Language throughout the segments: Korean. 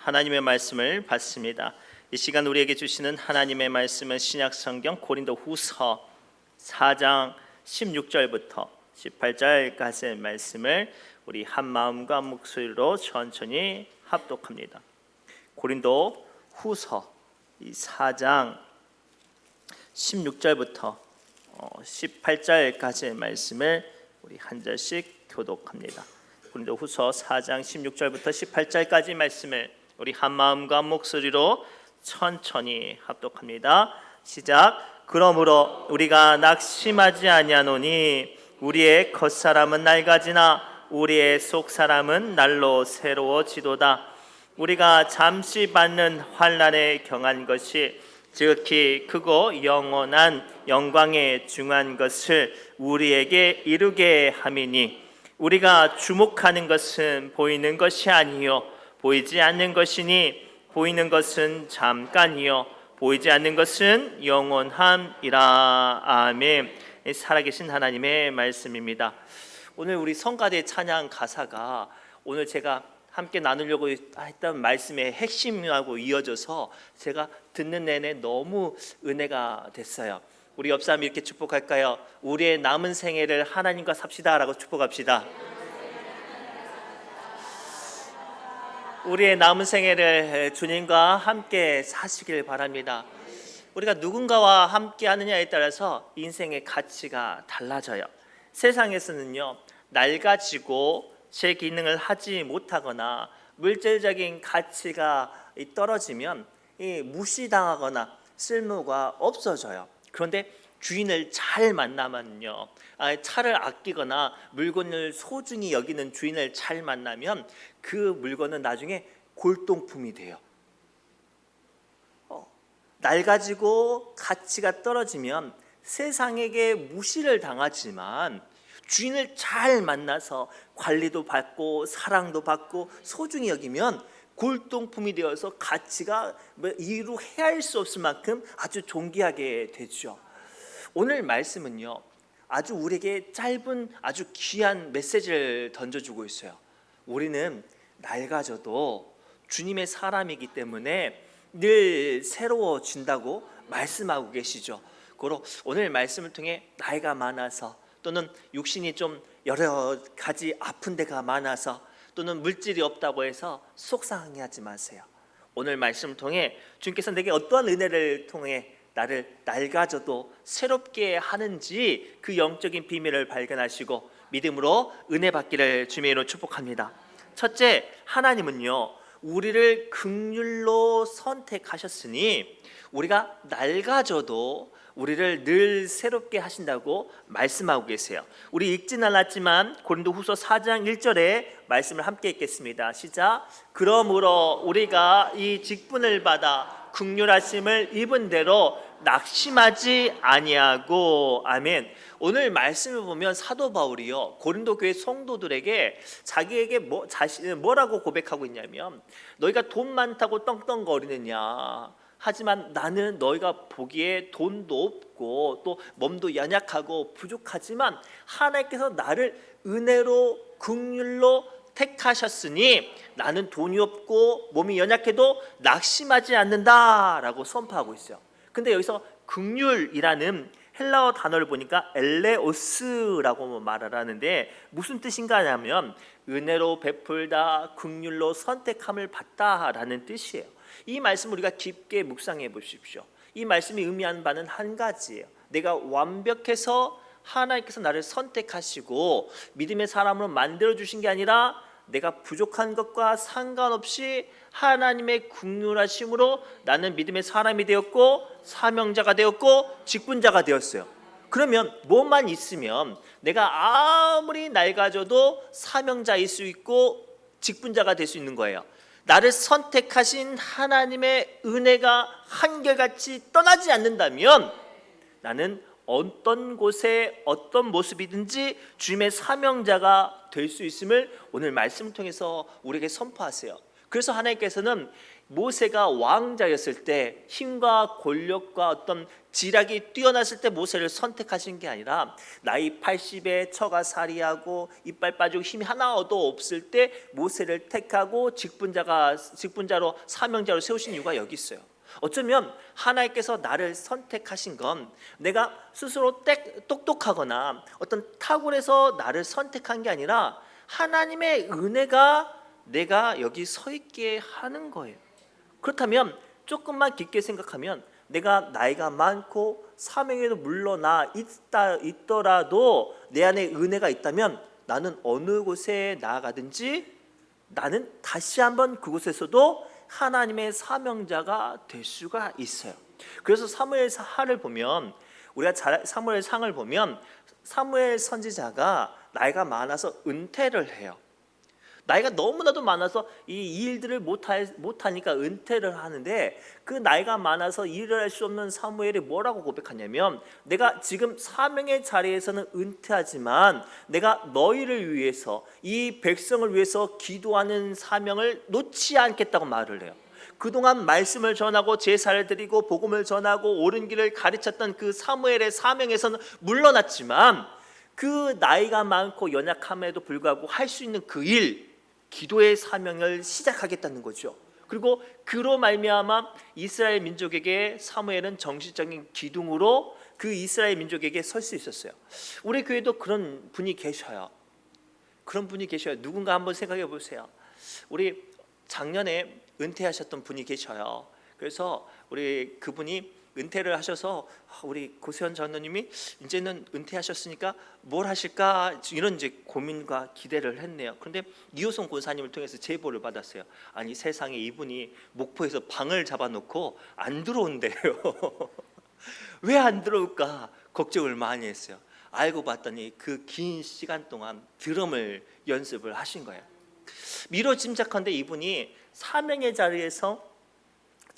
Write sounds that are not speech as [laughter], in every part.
하나님의 말씀을 받습니다. 이 시간 우리에게 주시는 하나님의 말씀은 신약 성경 고린도 후서 4장 16절부터 18절까지의 말씀을 우리 한 마음과 목소리로 천천히 합독합니다. 고린도 후서 이 4장 16절부터 18절까지의 말씀을 우리 한 절씩 교독합니다. 고린도 후서 4장 16절부터 18절까지 말씀을 우리 한 마음과 목소리로 천천히 합독합니다. 시작. 그러므로 우리가 낙심하지 아니하노니 우리의 겉사람은 낡아지나 우리의 속사람은 날로 새로워지도다. 우리가 잠시 받는 환난에 경한 것이 지극히 크고 영원한 영광에 중한 것을 우리에게 이루게 함이니 우리가 주목하는 것은 보이는 것이 아니요 보이지 않는 것이니 보이는 것은 잠깐이요 보이지 않는 것은 영원함이라 아멘 살아계신 하나님의 말씀입니다 오늘 우리 성가대 찬양 가사가 오늘 제가 함께 나누려고 했던 말씀의 핵심하고 이어져서 제가 듣는 내내 너무 은혜가 됐어요 우리 옆 사람 이렇게 축복할까요? 우리의 남은 생애를 하나님과 삽시다라고 축복합시다. 우리의 남은 생애를 주님과 함께 사시길 바랍니다. 우리가 누군가와 함께 하느냐에 따라서 인생의 가치가 달라져요. 세상에서는요, 낡아지고 제 기능을 하지 못하거나 물질적인 가치가 떨어지면 무시당하거나 쓸모가 없어져요. 그런데 주인을 잘 만나면요, 아, 차를 아끼거나 물건을 소중히 여기는 주인을 잘 만나면 그 물건은 나중에 골동품이 돼요. 어, 낡아지고 가치가 떨어지면 세상에게 무시를 당하지만 주인을 잘 만나서 관리도 받고 사랑도 받고 소중히 여기면 골동품이 되어서 가치가 뭐 이루 헤아릴 수 없을 만큼 아주 존귀하게 되죠. 오늘 말씀은요. 아주 우리에게 짧은 아주 귀한 메시지를 던져주고 있어요. 우리는 낡아져도 주님의 사람이기 때문에 늘 새로워진다고 말씀하고 계시죠. 그로 오늘 말씀을 통해 나이가 많아서 또는 육신이 좀 여러 가지 아픈 데가 많아서 또는 물질이 없다고 해서 속상해하지 마세요. 오늘 말씀을 통해 주님께서 내게 어떠한 은혜를 통해 나를 낡아져도 새롭게 하는지 그 영적인 비밀을 발견하시고 믿음으로 은혜 받기를 주님의 이름으로 축복합니다. 첫째, 하나님은요. 우리를 극률로 선택하셨으니 우리가 낡아져도 우리를 늘 새롭게 하신다고 말씀하고 계세요. 우리 읽진 않았지만 고린도후서 4장 1절에 말씀을 함께 읽겠습니다. 시작. 그러므로 우리가 이 직분을 받아 극률하심을 입은 대로 낙심하지 아니하고 아멘. 오늘 말씀을 보면 사도 바울이요 고린도 교회 성도들에게 자기에게 뭐 자신을 뭐라고 고백하고 있냐면 너희가 돈 많다고 떵떵거리느냐 하지만 나는 너희가 보기에 돈도 없고 또 몸도 연약하고 부족하지만 하나님께서 나를 은혜로 긍휼로 택하셨으니 나는 돈이 없고 몸이 연약해도 낙심하지 않는다라고 선포하고 있어요. 근데 여기서 긍휼이라는 헬라어 단어를 보니까 엘레오스라고 말을 하는데 무슨 뜻인가 하면 은혜로 베풀다 긍휼로 선택함을 받다라는 뜻이에요. 이 말씀 우리가 깊게 묵상해 보십시오. 이 말씀이 의미하는 바는 한 가지예요. 내가 완벽해서 하나님께서 나를 선택하시고 믿음의 사람으로 만들어 주신 게 아니라 내가 부족한 것과 상관없이 하나님의 국률하심으로 나는 믿음의 사람이 되었고 사명자가 되었고 직분자가 되었어요. 그러면 뭐만 있으면 내가 아무리 낡아져도 사명자일 수 있고 직분자가 될 수 있는 거예요. 나를 선택하신 하나님의 은혜가 한결같이 떠나지 않는다면 나는 어떤 곳에 어떤 모습이든지 주님의 사명자가 될 수 있음을 오늘 말씀을 통해서 우리에게 선포하세요. 그래서 하나님께서는 모세가 왕자였을 때 힘과 권력과 어떤 지략이 뛰어났을 때 모세를 선택하신 게 아니라 나이 80에 처가 살이하고 이빨 빠지고 힘이 하나도 없을 때 모세를 택하고 직분자가 직분자로 사명자로 세우신 이유가 여기 있어요. 어쩌면 하나님께서 나를 선택하신 건 내가 스스로 땡- 똑똑하거나 어떤 탁월해서 나를 선택한 게 아니라 하나님의 은혜가 내가 여기 서 있게 하는 거예요. 그렇다면 조금만 깊게 생각하면 내가 나이가 많고 사명에도 물러나 있다 있더라도 내 안에 은혜가 있다면 나는 어느 곳에 나아가든지 나는 다시 한번 그곳에서도 하나님의 사명자가 될 수가 있어요. 그래서 사무엘 하를 보면 우리가 잘- 사무엘 상을 보면 사무엘 선지자가 나이가 많아서 은퇴를 해요. 나이가 너무나도 많아서 이 일들을 못하, 못하니까 은퇴를 하는데 그 나이가 많아서 일을 할 수 없는 사무엘이 뭐라고 고백하냐면 내가 지금 사명의 자리에서는 은퇴하지만 내가 너희를 위해서 이 백성을 위해서 기도하는 사명을 놓지 않겠다고 말을 해요. 그동안 말씀을 전하고 제사를 드리고 복음을 전하고 옳은 길을 가르쳤던 그 사무엘의 사명에서는 물러났지만 그 나이가 많고 연약함에도 불구하고 할 수 있는 그 일, 기도의 사명을 시작하겠다는 거죠. 그리고 그로 말미암아 이스라엘 민족에게 사무엘은 정신적인 기둥으로 그 이스라엘 민족에게 설 수 있었어요. 우리 교회도 그런 분이 계셔요. 그런 분이 계셔요. 누군가 한번 생각해 보세요. 우리 작년에 은퇴하셨던 분이 계셔요. 그래서 우리 그분이 은퇴를 하셔서 아, 우리 고세현 전도님이 이제는 은퇴하셨으니까 뭘 하실까 이런 이제 고민과 기대를 했네요. 그런데 이호성 권사님을 통해서 제보를 받았어요. 아니 세상에 이분이 목포에서 방을 잡아놓고 안 들어온대요. [laughs] 왜 안 들어올까 걱정을 많이 했어요. 알고 봤더니 그 긴 시간 동안 드럼을 연습을 하신 거예요. 미뤄 짐작한데 이분이 사명의 자리에서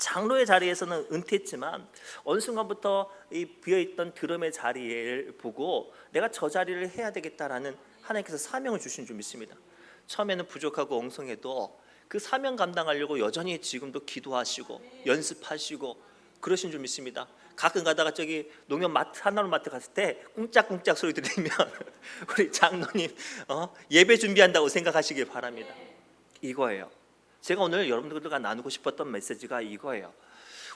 장로의 자리에서는 은퇴했지만 어느 순간부터 이 비어있던 드럼의 자리를 보고 내가 저 자리를 해야 되겠다라는 하나님께서 사명을 주신 줄 믿습니다. 처음에는 부족하고 엉성해도 그 사명 감당하려고 여전히 지금도 기도하시고 연습하시고 그러신 줄 믿습니다. 가끔 가다가 저기 농협 마트 하나로 마트 갔을 때 꿍짝꿍짝 소리 들리면 [laughs] 우리 장로님 어? 예배 준비한다고 생각하시길 바랍니다. 이거예요. 제가 오늘 여러분들과 나누고 싶었던 메시지가 이거예요.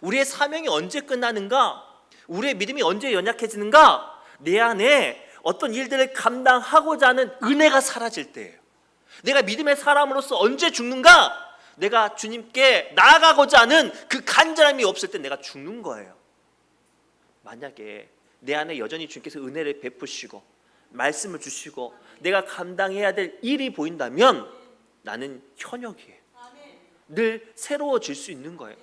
우리의 사명이 언제 끝나는가? 우리의 믿음이 언제 연약해지는가? 내 안에 어떤 일들을 감당하고자 하는 은혜가 사라질 때예요. 내가 믿음의 사람으로서 언제 죽는가? 내가 주님께 나아가고자 하는 그 간절함이 없을 때 내가 죽는 거예요. 만약에 내 안에 여전히 주님께서 은혜를 베푸시고 말씀을 주시고 내가 감당해야 될 일이 보인다면 나는 현역이에요. 늘 새로워질 수 있는 거예요.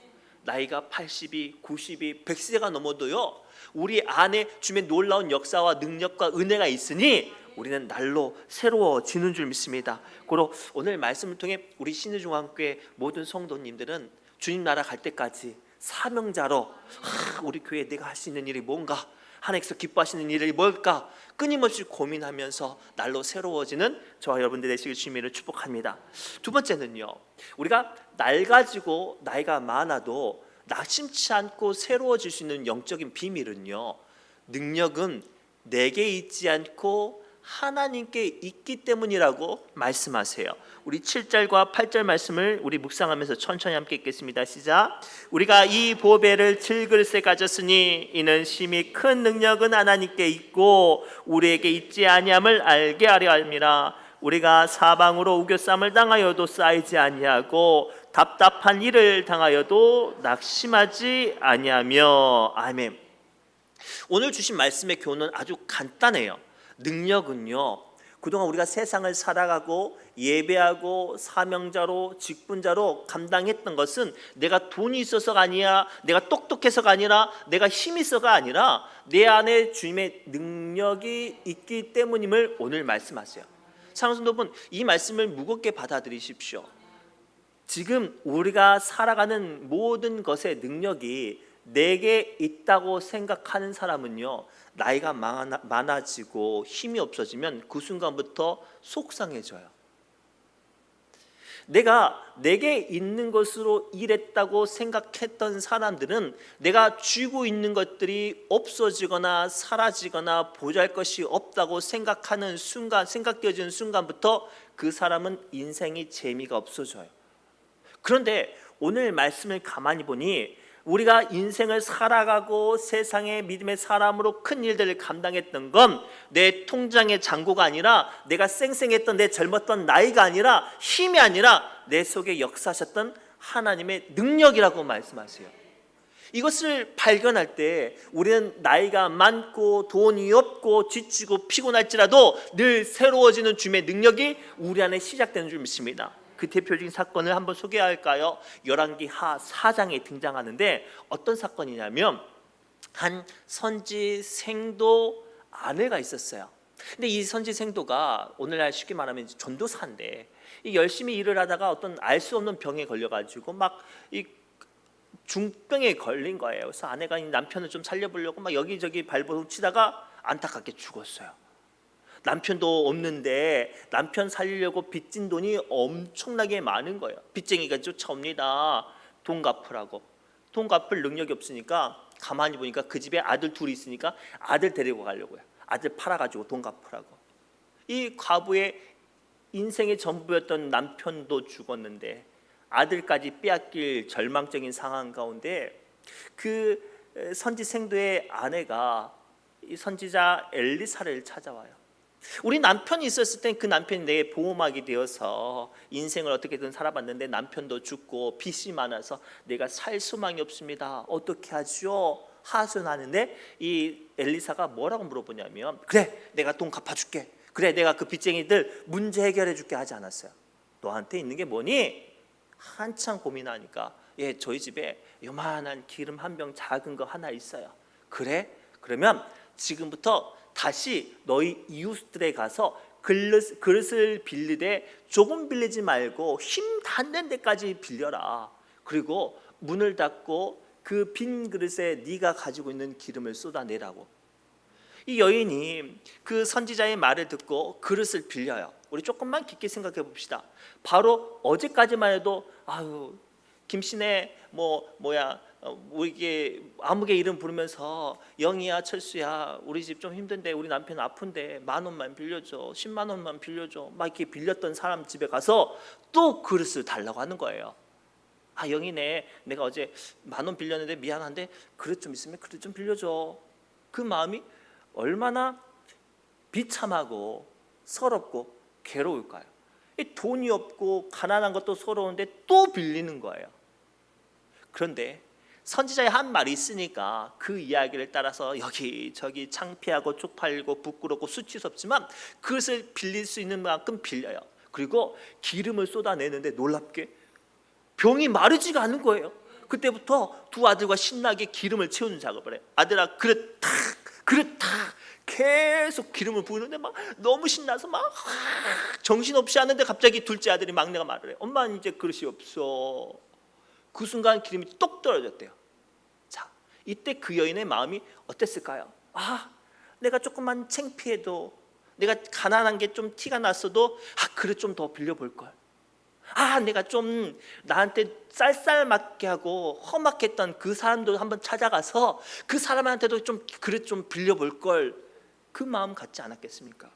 나이가 80이, 90이, 100세가 넘어도요. 우리 안에 주님의 놀라운 역사와 능력과 은혜가 있으니 우리는 날로 새로워지는 줄 믿습니다. 그리고 오늘 말씀을 통해 우리 신의중앙교회 모든 성도님들은 주님 나라 갈 때까지 사명자로 아, 우리 교회에 내가 할 수 있는 일이 뭔가 하나님께서 기뻐하시는 일이 뭘까 끊임없이 고민하면서 날로 새로워지는 저와 여러분들 되시길 주님을 축복합니다. 두 번째는요. 우리가 낡아지고 나이가 많아도 낙심치 않고 새로워질 수 있는 영적인 비밀은요. 능력은 내게 있지 않고 하나님께 있기 때문이라고 말씀하세요. 우리 7절과 8절 말씀을 우리 묵상하면서 천천히 함께 읽겠습니다. 시작. 우리가 이 보배를 질글세 가졌으니 이는 심히 큰 능력은 하나님께 있고 우리에게 있지 아니함을 알게 하려 함이라. 우리가 사방으로 우겨쌈을 당하여도 쌓이지 아니하고 답답한 일을 당하여도 낙심하지 아니하며 아멘. 오늘 주신 말씀의 교훈은 아주 간단해요. 능력은요. 그동안 우리가 세상을 살아가고 예배하고 사명자로 직분자로 감당했던 것은 내가 돈이 있어서가 아니야, 내가 똑똑해서가 아니라 내가 힘이 있어가 아니라 내 안에 주님의 능력이 있기 때문임을 오늘 말씀하세요. 사랑하는 여러분, 이 말씀을 무겁게 받아들이십시오. 지금 우리가 살아가는 모든 것의 능력이 내게 있다고 생각하는 사람은요 나이가 많아- 많아 지고 힘이 없어지면 그 순간부터 속상해져요. 내가 내게 있는 것으로 일했다고 생각했던 사람들은 내가 쥐고 있는 것들이 없어지거나 사라지거나 보잘 것이 없다고 생각하는 순간 생각되어지는 순간부터 그 사람은 인생이 재미가 없어져요. 그런데 오늘 말씀을 가만히 보니 우리가 인생을 살아가고 세상의 믿음의 사람으로 큰 일들을 감당했던 건 내 통장의 잔고가 아니라 내가 쌩쌩했던 내 젊었던 나이가 아니라 힘이 아니라 내 속에 역사하셨던 하나님의 능력이라고 말씀하세요. 이것을 발견할 때 우리는 나이가 많고 돈이 없고 지치고 피곤할지라도 늘 새로워지는 주님의 능력이 우리 안에 시작되는 줄 믿습니다. 그 대표적인 사건을 한번 소개할까요? 열왕기 하 4장에 등장하는데 어떤 사건이냐면 한 선지 생도 아내가 있었어요. 근데 이 선지 생도가 오늘날 쉽게 말하면 전도사인데 이 열심히 일을 하다가 어떤 알 수 없는 병에 걸려가지고 막 이 중병에 걸린 거예요. 그래서 아내가 이 남편을 좀 살려보려고 막 여기저기 발버둥 치다가 안타깝게 죽었어요. 남편도 없는데 남편 살리려고 빚진 돈이 엄청나게 많은 거예요. 빚쟁이가 쫓아옵니다. 돈 갚으라고. 돈 갚을 능력이 없으니까 가만히 보니까 그 집에 아들 둘이 있으니까 아들 데리고 가려고요. 아들 팔아가지고 돈 갚으라고. 이 과부의 인생의 전부였던 남편도 죽었는데 아들까지 빼앗길 절망적인 상황 가운데 그 선지 생도의 아내가 이 선지자 엘리사를 찾아와요. 우리 남편이 있었을 땐 그 남편이 내 보호막이 되어서 인생을 어떻게든 살아봤는데 남편도 죽고 빚이 많아서 내가 살 수망이 없습니다. 어떻게 하죠? 하소연하는데 이 엘리사가 뭐라고 물어보냐면 그래 내가 돈 갚아줄게. 그래 내가 그 빚쟁이들 문제 해결해 줄게 하지 않았어요. 너한테 있는 게 뭐니? 한참 고민하니까 예 저희 집에 요만한 기름 한 병 작은 거 하나 있어요. 그래? 그러면 지금부터 다시 너희 이웃들에 가서 그릇, 그릇을 빌리되 조금 빌리지 말고 힘 닿는 데까지 빌려라. 그리고 문을 닫고 그 빈 그릇에 네가 가지고 있는 기름을 쏟아내라고. 이 여인이 그 선지자의 말을 듣고 그릇을 빌려요. 우리 조금만 깊게 생각해 봅시다. 바로 어제까지만 해도 아유 김신혜 뭐 뭐야 이게 아무개 이름 부르면서 영희야 철수야 우리 집 좀 힘든데 우리 남편 아픈데 만 원만 빌려줘 십만 원만 빌려줘 막 이렇게 빌렸던 사람 집에 가서 또 그릇을 달라고 하는 거예요. 아 영희네 내가 어제 만 원 빌렸는데 미안한데 그릇 좀 있으면 그릇 좀 빌려줘. 그 마음이 얼마나 비참하고 서럽고 괴로울까요? 이 돈이 없고 가난한 것도 서러운데 또 빌리는 거예요. 그런데 선지자의 한 말이 있으니까 그 이야기를 따라서 여기 저기 창피하고 쪽팔리고 부끄럽고 수치스럽지만 그것을 빌릴 수 있는 만큼 빌려요. 그리고 기름을 쏟아내는데 놀랍게 병이 마르지가 않는 거예요. 그때부터 두 아들과 신나게 기름을 채우는 작업을 해요. 아들아 그릇 탁 그릇 탁 계속 기름을 부으는데 막 너무 신나서 막 정신없이 하는데 갑자기 둘째 아들이 막내가 말을 해. 엄마 이제 그릇이 없어. 그 순간 기름이 똑 떨어졌대요. 자, 이때 그 여인의 마음이 어땠을까요? 아, 내가 조금만 창피해도 내가 가난한 게 좀 티가 났어도 아, 그릇 좀더 빌려 볼 걸. 아, 내가 좀 나한테 쌀쌀맞게 하고 험악했던 그 사람도 한번 찾아가서 그 사람한테도 좀 그릇 좀 빌려 볼 걸. 그 마음 갖지 않았겠습니까?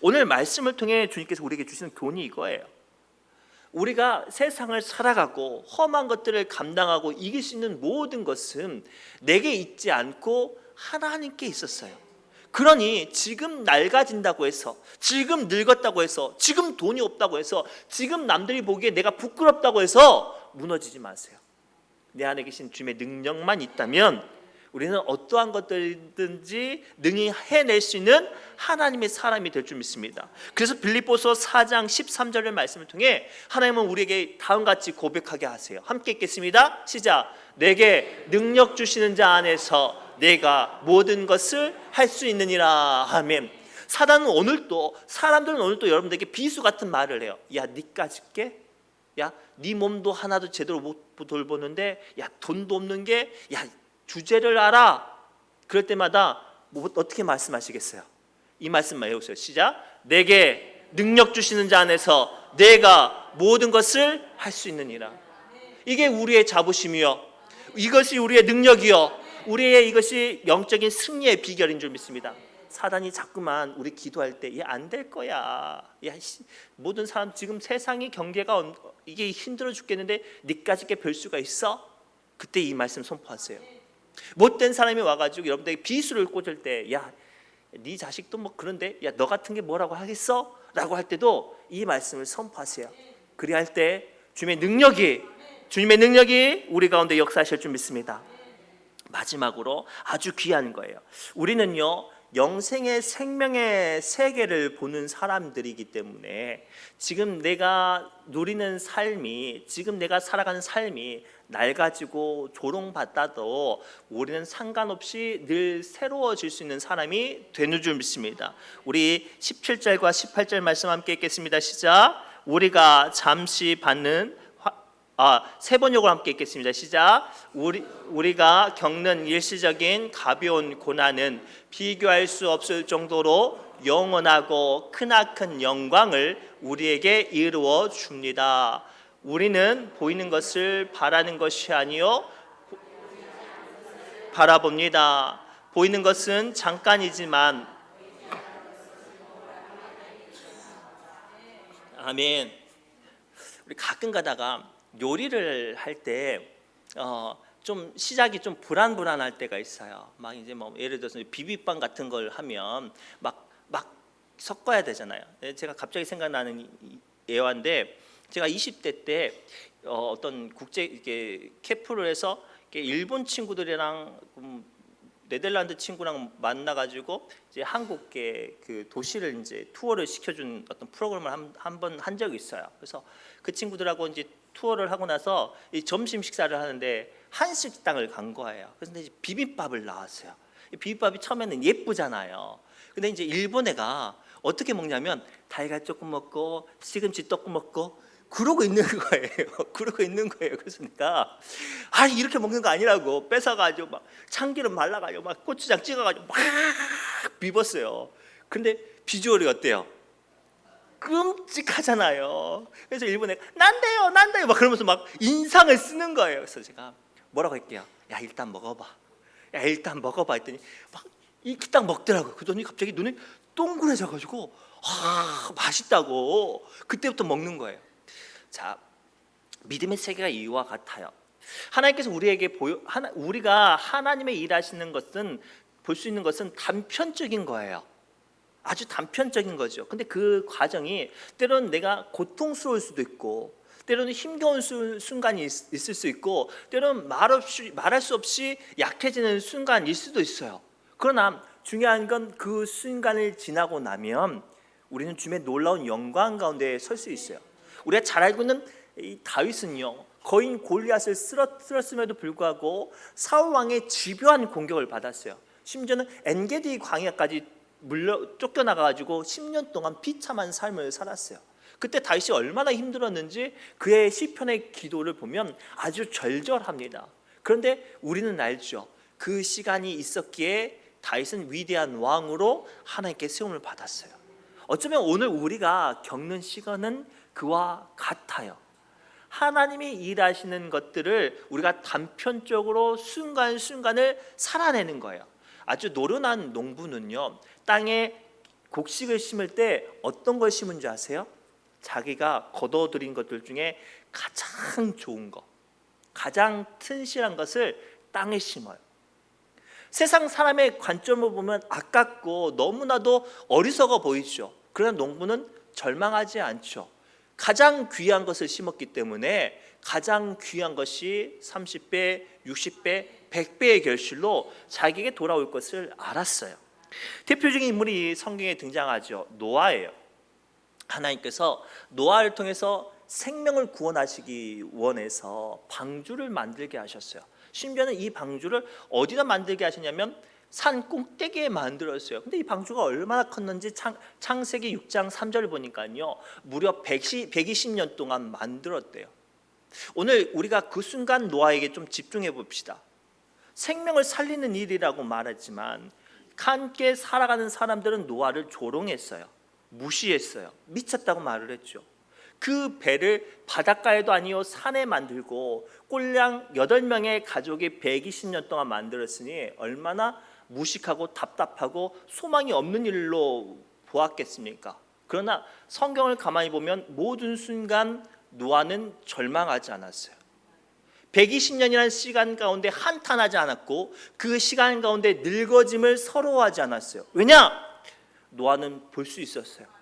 오늘 말씀을 통해 주님께서 우리에게 주시는 교훈이 이거예요. 우리가 세상을 살아가고 험한 것들을 감당하고 이길 수 있는 모든 것은 내게 있지 않고 하나님께 있었어요. 그러니 지금 낡아진다고 해서 지금 늙었다고 해서 지금 돈이 없다고 해서 지금 남들이 보기에 내가 부끄럽다고 해서 무너지지 마세요. 내 안에 계신 주님의 능력만 있다면 우리는 어떠한 것들든지 능히 해낼 수 있는 하나님의 사람이 될 줄 믿습니다. 그래서 빌립보서 4장 13절의 말씀을 통해 하나님은 우리에게 다음 같이 고백하게 하세요. 함께 읽겠습니다. 시작. 내게 능력 주시는 자 안에서 내가 모든 것을 할 수 있느니라. 아멘. 사단은 오늘도 사람들은 오늘도 여러분들에게 비수 같은 말을 해요. 야, 니까지 게? 야, 네 몸도 하나도 제대로 못 돌보는데 야, 돈도 없는 게 야, 주제를 알아. 그럴 때마다 뭐 어떻게 말씀하시겠어요? 이 말씀만 해보세요. 시작. 내게 능력 주시는 자 안에서 내가 모든 것을 할 수 있느니라. 이게 우리의 자부심이요. 이것이 우리의 능력이요. 우리의 이것이 영적인 승리의 비결인 줄 믿습니다. 사단이 자꾸만 우리 기도할 때, 얘 안 될 거야. 야, 씨, 모든 사람 지금 세상이 경계가 언- 이게 힘들어 죽겠는데 니까지 게별 수가 있어? 그때 이 말씀 선포하세요. 못된 사람이 와가지고 여러분들에게 비수를 꽂을 때, 야, 네 자식도 뭐 그런데, 야, 너 같은 게 뭐라고 하겠어? 라고 할 때도 이 말씀을 선포하세요. 그리할 때 주님의 능력이, 주님의 능력이 우리 가운데 역사하실 줄 믿습니다. 마지막으로 아주 귀한 거예요. 우리는요 영생의 생명의 세계를 보는 사람들이기 때문에 지금 내가 누리는 삶이 지금 내가 살아가는 삶이 날 가지고 조롱받아도 우리는 상관없이 늘 새로워질 수 있는 사람이 되는 줄 믿습니다. 우리 17절과 18절 말씀 함께 읽겠습니다. 시작. 우리가 잠시 받는 아, 세 번역으로 함께 읽겠습니다. 시작. 우리 우리가 겪는 일시적인 가벼운 고난은 비교할 수 없을 정도로 영원하고 크나큰 영광을 우리에게 이루어 줍니다. 우리는 보이는 것을 바라는 것이 아니요 바라봅니다. 보이는 것은 잠깐이지만 아멘. 우리 가끔 가다가 요리를 할때 어, 좀 시작이 좀 불안불안할 때가 있어요. 막 이제 뭐 예를 들어서 비빔밥 같은 걸 하면 막 막 섞어야 되잖아요. 예, 제가 갑자기 생각나는 예화인데 제가 20대 때 어, 어떤 국제 이게 캠프를 해서 이렇게 일본 친구들이랑 음, 네덜란드 친구랑 만나가지고 이제 한국계 그 도시를 이제 투어를 시켜준 어떤 프로그램을 한번한 적이 있어요. 그래서 그 친구들하고 이제 투어를 하고 나서 이 점심 식사를 하는데 한식당을 간 거예요. 그래서 이제 비빔밥을 나왔어요. 이 비빔밥이 처음에는 예쁘잖아요. 근데 이제 일본 애가 어떻게 먹냐면 달걀 조금 먹고 시금치 조금 먹고 그러고 있는 거예요. [laughs] 그러고 있는 거예요. 내가 아 이렇게 먹는 거 아니라고 뺏어가지고 막 참기름 말라가지고 막 고추장 찍어가지고 막 비볐어요. 근데 비주얼이 어때요? 끔찍하잖아요. 그래서 일본에 난데요, 난데요 막 그러면서 막 인상을 쓰는 거예요. 그래서 제가 뭐라고 할게요. 야 일단 먹어봐. 야 일단 먹어봐 했더니 막 이렇게 딱 먹더라고요. 그러더니 갑자기 눈이 동그래져가지고 아 맛있다고 그때부터 먹는 거예요. 자 믿음의 세계가 이와 같아요. 하나님께서 우리에게 보여 하나, 우리가 하나님의 일하시는 것은 볼 수 있는 것은 단편적인 거예요. 아주 단편적인 거죠. 근데 그 과정이 때로는 내가 고통스러울 수도 있고 때로는 힘겨운 수- 순간이 있, 있을 수 있고 때로는 말없이 말할 수 없이 약해지는 순간일 수도 있어요. 그러나 중요한 건 그 순간을 지나고 나면 우리는 주님의 놀라운 영광 가운데 설 수 있어요. 우리가 잘 알고 있는 이 다윗은요 거인 골리앗을 쓰러뜨렸음에도 불구하고 사울 왕의 집요한 공격을 받았어요. 심지어는 엔게디 광야까지 물려 쫓겨나가지고 10년 동안 비참한 삶을 살았어요. 그때 다윗이 얼마나 힘들었는지 그의 시편의 기도를 보면 아주 절절합니다. 그런데 우리는 알죠. 그 시간이 있었기에 다윗은 위대한 왕으로 하나님께 세움을 받았어요. 어쩌면 오늘 우리가 겪는 시간은 그와 같아요. 하나님이 일하시는 것들을 우리가 단편적으로 순간순간을 살아내는 거예요. 아주 노련한 농부는요, 땅에 곡식을 심을 때 어떤 걸 심은 줄 아세요? 자기가 거둬들인 것들 중에 가장 좋은 거, 가장 튼실한 것을 땅에 심어요. 세상 사람의 관점을 보면 아깝고 너무나도 어리석어 보이죠. 그러나 농부는 절망하지 않죠. 가장 귀한 것을 심었기 때문에 가장 귀한 것이 30배, 60배, 100배의 결실로 자기에게 돌아올 것을 알았어요. 대표적인 인물이 성경에 등장하죠. 노아예요. 하나님께서 노아를 통해서 생명을 구원하시기 원해서 방주를 만들게 하셨어요. 심지어는 이 방주를 어디다 만들게 하셨냐면 산 꼭대기에 만들었어요. 근데 이 방주가 얼마나 컸는지 창, 창세기 6장 3절을 보니까요. 무려 110, 120년 동안 만들었대요. 오늘 우리가 그 순간 노아에게 좀 집중해 봅시다. 생명을 살리는 일이라고 말했지만 함께 살아가는 사람들은 노아를 조롱했어요. 무시했어요. 미쳤다고 말을 했죠. 그 배를 바닷가에도 아니요 산에 만들고 꼴량 여덟 명의 가족이 120년 동안 만들었으니 얼마나 무식하고 답답하고 소망이 없는 일로 보았겠습니까? 그러나 성경을 가만히 보면 모든 순간 노아는 절망하지 않았어요. 120년이라는 시간 가운데 한탄하지 않았고 그 시간 가운데 늙어짐을 서러워하지 않았어요. 왜냐? 노아는 볼 수 있었어요.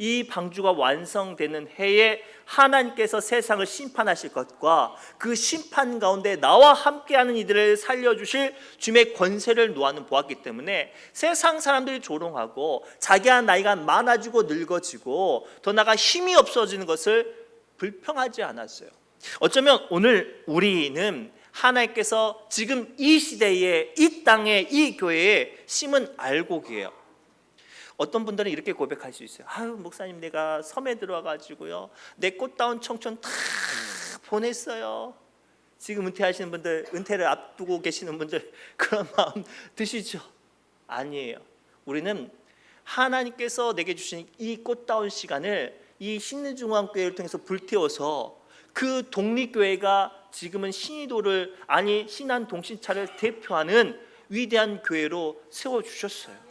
이 방주가 완성되는 해에 하나님께서 세상을 심판하실 것과 그 심판 가운데 나와 함께하는 이들을 살려주실 주님의 권세를 노아는 보았기 때문에 세상 사람들이 조롱하고 자기가 나이가 많아지고 늙어지고 더 나아가 힘이 없어지는 것을 불평하지 않았어요. 어쩌면 오늘 우리는 하나님께서 지금 이 시대에 이 땅에 이 교회에 심은 알곡이에요. 어떤 분들은 이렇게 고백할 수 있어요. 아유 목사님 내가 섬에 들어와 가지고요 내 꽃다운 청춘 다 보냈어요. 지금 은퇴하시는 분들 은퇴를 앞두고 계시는 분들 [laughs] 그런 마음 드시죠? 아니에요. 우리는 하나님께서 내게 주신 이 꽃다운 시간을 이 신의중앙교회를 통해서 불태워서 그 독립교회가 지금은 신의도를 아니 신한 동신차를 대표하는 위대한 교회로 세워 주셨어요.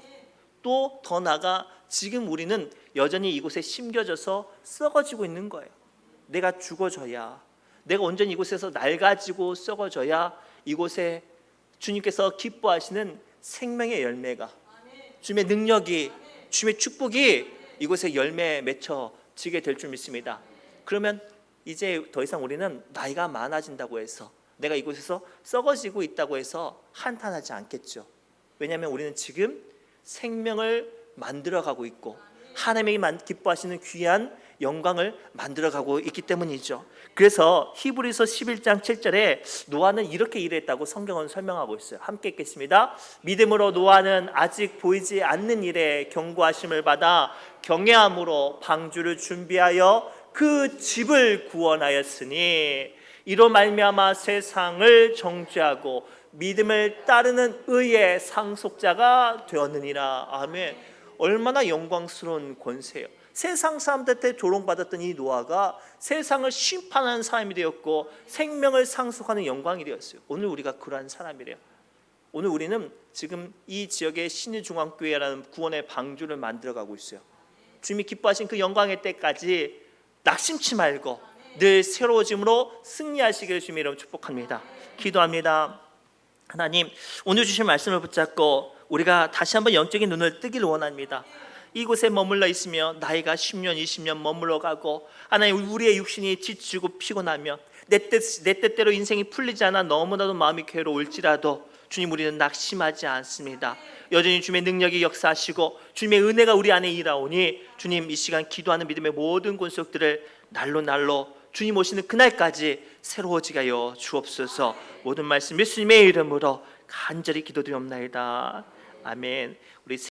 또 더 나가 지금 우리는 여전히 이곳에 심겨져서 썩어지고 있는 거예요. 내가 죽어져야 내가 온전히 이곳에서 낡아지고 썩어져야 이곳에 주님께서 기뻐하시는 생명의 열매가 주님의 능력이 주님의 축복이 이곳에 열매 맺혀지게 될 줄 믿습니다. 그러면 이제 더 이상 우리는 나이가 많아진다고 해서 내가 이곳에서 썩어지고 있다고 해서 한탄하지 않겠죠. 왜냐하면 우리는 지금 생명을 만들어가고 있고 하나님이 만- 기뻐하시는 귀한 영광을 만들어가고 있기 때문이죠. 그래서 히브리서 11장 7절에 노아는 이렇게 일했다고 성경은 설명하고 있어요. 함께 읽겠습니다. 믿음으로 노아는 아직 보이지 않는 일에 경고하심을 받아 경외함으로 방주를 준비하여 그 집을 구원하였으니 이로 말미암아 세상을 정죄하고 믿음을 따르는 의의 상속자가 되었느니라. 아멘. 얼마나 영광스러운 권세요. 세상 사람들한테 조롱받았던 이 노아가 세상을 심판하는 사람이 되었고 생명을 상속하는 영광이 되었어요. 오늘 우리가 그러한 사람이래요. 오늘 우리는 지금 이 지역의 신의 중앙교회라는 구원의 방주를 만들어 가고 있어요. 주님이 기뻐하신 그 영광의 때까지 낙심치 말고 늘 새로워짐으로 승리하시기를 주님 이름 축복합니다. 기도합니다. 하나님 오늘 주신 말씀을 붙잡고 우리가 다시 한번 영적인 눈을 뜨기를 원합니다. 이곳에 머물러 있으며 나이가 10년, 20년 머물러 가고 하나님 우리의 육신이 지치고 피곤하며 내, 뜻, 내 뜻대로 인생이 풀리지 않아 너무나도 마음이 괴로울지라도 주님 우리는 낙심하지 않습니다. 여전히 주님의 능력이 역사하시고 주님의 은혜가 우리 안에 일하오니 주님 이 시간 기도하는 믿음의 모든 권속들을 날로 날로 주님 오시는 그날까지 새로워지게 하여 주옵소서. 모든 말씀 예수님의 이름으로 간절히 기도드리옵나이다. 아멘. 우리